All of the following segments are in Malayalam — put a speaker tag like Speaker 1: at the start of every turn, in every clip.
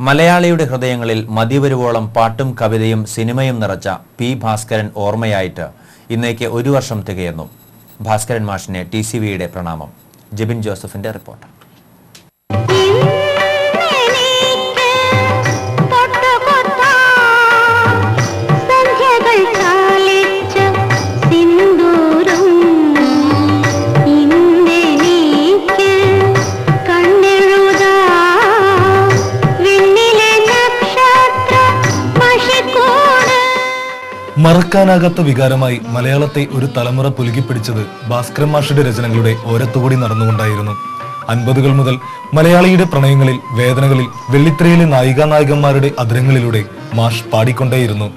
Speaker 1: മലയാളിയുടെ ഹൃദയങ്ങളിൽ മതിവരുവോളം പാട്ടും കവിതയും സിനിമയും നിറച്ച പി ഭാസ്കരൻ ഓർമ്മയായിട്ട് ഇന്നേക്ക് ഒരു വർഷം തികയുന്നു. ഭാസ്കരൻ മാഷിനെ ടി സി വിയുടെ പ്രണാമം. ജെബിൻ ജോസഫിന്റെ റിപ്പോർട്ട്.
Speaker 2: മറക്കാനാകാത്ത വികാരമായി മലയാളത്തെ ഒരു തലമുറ പുലുകിപ്പിടിച്ചത് ഭാസ്കരൻ മാഷയുടെ രചനകളുടെ ഓരത്തുകൂടി നടന്നുകൊണ്ടായിരുന്നു. അൻപതുകൾ മുതൽ മലയാളിയുടെ പ്രണയങ്ങളിൽ വേദനകളിൽ വെള്ളിത്തിരയിലെ നായികാ നായകന്മാരുടെ അതിരങ്ങളിലൂടെ മാഷ് പാടിക്കൊണ്ടേയിരുന്നു.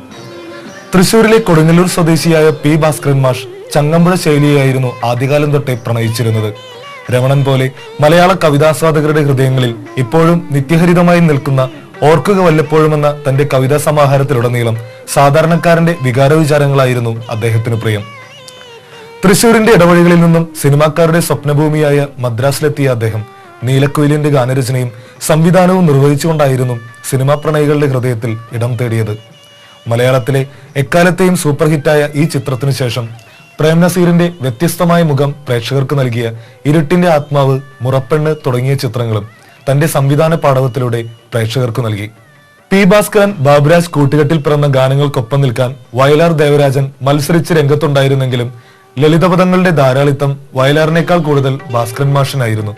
Speaker 2: തൃശൂരിലെ കൊടുങ്ങല്ലൂർ സ്വദേശിയായ പി ഭാസ്കരൻ മാഷ് ചങ്ങമ്പുഴ ശൈലിയായിരുന്നു ആദ്യകാലം തൊട്ടേ പ്രണയിച്ചിരുന്നത്. രമണൻ പോലെ മലയാള കവിതാസ്വാദകരുടെ ഹൃദയങ്ങളിൽ ഇപ്പോഴും നിത്യഹരിതമായി നിൽക്കുന്ന ഓർക്കുക വല്ലപ്പോഴുമെന്ന തന്റെ കവിതാ സമാഹാരത്തിലുടനീളം സാധാരണക്കാരന്റെ വികാര വിചാരങ്ങളായിരുന്നു അദ്ദേഹത്തിന് പ്രിയം. തൃശൂരിന്റെ ഇടവഴികളിൽ നിന്നും സിനിമാക്കാരുടെ സ്വപ്നഭൂമിയായ മദ്രാസിലെത്തിയ അദ്ദേഹം നീലക്കുയിലിന്റെ ഗാനരചനയും സംവിധാനവും നിർവഹിച്ചുകൊണ്ടായിരുന്നു സിനിമാ പ്രണയികളുടെ ഹൃദയത്തിൽ ഇടം തേടിയത്. മലയാളത്തിലെ എക്കാലത്തെയും സൂപ്പർ ഹിറ്റായ ഈ ചിത്രത്തിനു ശേഷം പ്രേംനസീറിന്റെ വ്യത്യസ്തമായ മുഖം പ്രേക്ഷകർക്ക് നൽകിയ ഇരുട്ടിന്റെ ആത്മാവ് മുറപ്പെണ്ണ് തുടങ്ങിയ ചിത്രങ്ങളും തന്റെ സംവിധാന പാടവത്തിലൂടെ പ്രേക്ഷകർക്ക് നൽകി. പി ഭാസ്കരൻ ബാബുരാജ് കൂട്ടുകെട്ടിൽ പിറന്ന ഗാനങ്ങൾക്കൊപ്പം നിൽക്കാൻ വയലാർ ദേവരാജൻ മത്സരിച്ച് രംഗത്തുണ്ടായിരുന്നെങ്കിലും ലളിതപദങ്ങളുടെ ധാരാളിത്തം വയലാറിനേക്കാൾ കൂടുതൽ ഭാസ്കരൻ മാഷനായിരുന്നു.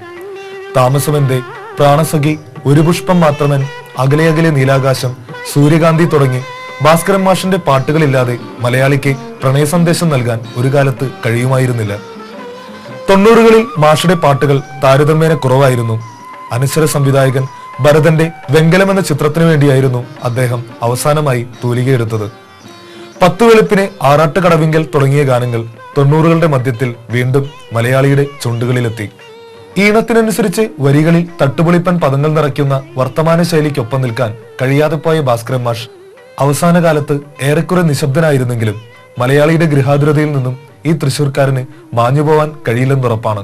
Speaker 2: താമസമെന്റെ പ്രാണസഖി ഒരു പുഷ്പം മാത്രമൻ അകലെ അകലെ നീലാകാശം സൂര്യകാന്തി തുടങ്ങി ഭാസ്കരൻ മാഷിന്റെ പാട്ടുകളില്ലാതെ മലയാളിക്ക് പ്രണയ സന്ദേശം നൽകാൻ ഒരു കാലത്ത് കഴിയുമായിരുന്നില്ല. തൊണ്ണൂറുകളിൽ മാഷയുടെ പാട്ടുകൾ താരതമ്യേന കുറവായിരുന്നു. അനശ്വര സംവിധായകൻ ഭരതന്റെ വെങ്കലം എന്ന ചിത്രത്തിനു വേണ്ടിയായിരുന്നു അദ്ദേഹം അവസാനമായി തൂലികയെടുത്തത്. പത്തു വെളുപ്പിനെ ആറാട്ട് കടവിങ്കൽ തുടങ്ങിയ ഗാനങ്ങൾ തൊണ്ണൂറുകളുടെ മധ്യത്തിൽ വീണ്ടും മലയാളിയുടെ ചുണ്ടുകളിലെത്തി. ഈണത്തിനനുസരിച്ച് വരികളിൽ തട്ടുപൊളിപ്പൻ പദങ്ങൾ നിറയ്ക്കുന്ന വർത്തമാന ശൈലിക്കൊപ്പം നിൽക്കാൻ കഴിയാതെ പോയ ഭാസ്കരൻ മാഷ് അവസാന കാലത്ത് ഏറെക്കുറെ നിശബ്ദനായിരുന്നെങ്കിലും മലയാളിയുടെ ഗൃഹാതുരതയിൽ നിന്നും ഈ തൃശൂർക്കാരന് മാഞ്ഞുപോവാൻ കഴിയില്ലെന്നുറപ്പാണ്.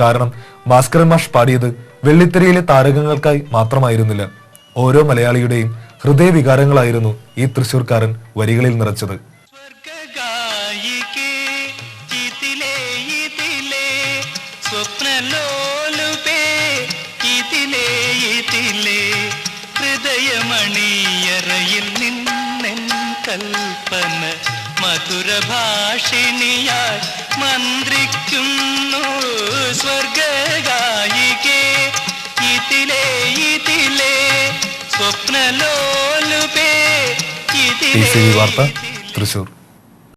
Speaker 2: കാരണം ഭാസ്കരൻ മാഷ് പാടിയത് വെള്ളിത്തിരയിലെ താരകങ്ങൾക്കായി മാത്രമായിരുന്നില്ല. ഓരോ മലയാളിയുടെയും ഹൃദയവികാരങ്ങളായിരുന്നു ഈ തൃശൂർക്കാരൻ വരികളിൽ നിറച്ചത്.
Speaker 3: ഹൃദയമണിയറയിൽ നിന്നെൻ കൽപ്പന മധുരഭാഷിണിയായി മന്ത്രിക്കുന്നു. സ്വപ്നലോലുപേ
Speaker 2: സി വാർത്ത തൃശൂർ